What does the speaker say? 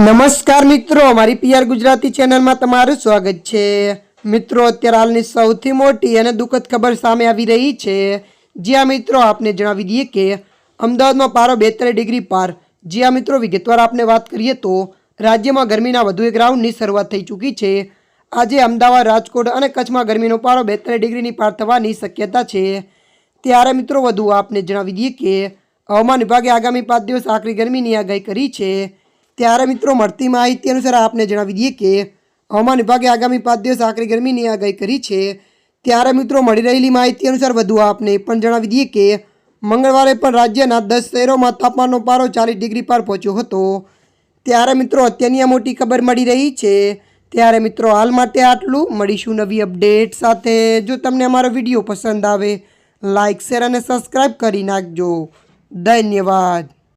નમસ્કાર મિત્રો મારી પીઆર ગુજરાતી ચેનલમાં તમારું સ્વાગત છે. મિત્રો, અત્યારે હાલની સૌથી મોટી અને દુઃખદ ખબર સામે આવી રહી છે. જ્યાં મિત્રો, આપને જણાવી દઈએ કે અમદાવાદમાં પારો બેતર ડિગ્રી પાર. જ્યાં મિત્રો, વિગતવાર આપને વાત કરીએ તો રાજ્યમાં ગરમીના વધુ એક રાઉન્ડની શરૂઆત થઈ ચૂકી છે. આજે અમદાવાદ, રાજકોટ અને કચ્છમાં ગરમીનો પારો બેતર ડિગ્રીની પાર થવાની શક્યતા છે. ત્યારે મિત્રો, વધુ આપને જણાવી દઈએ કે હવામાન વિભાગે આગામી પાંચ દિવસ આકરી ગરમીની આગાહી કરી છે. ત્યારે મિત્રો મળતી માહિતી અનુસાર આપને જણાવી દઈએ કે હવામાન વિભાગે આગામી પાંચ દિવસ આકરી ગરમીની આગાહી કરી છે. ત્યારે મિત્રો મળી રહેલી માહિતી અનુસાર વધુ આપને પણ જણાવી દઈએ કે મંગળવારે પણ રાજ્યના દસ શહેરોમાં તાપમાનનો પારો ચાલીસ ડિગ્રી પર પહોંચ્યો હતો. ત્યારે મિત્રો અત્યારની આ મોટી ખબર મળી રહી છે. ત્યારે મિત્રો હાલ માટે આટલું. મળીશું નવી અપડેટ સાથે. જો તમને અમારો વીડિયો પસંદ આવે લાઇક શેર અને સબસ્ક્રાઈબ કરી નાખજો. ધન્યવાદ.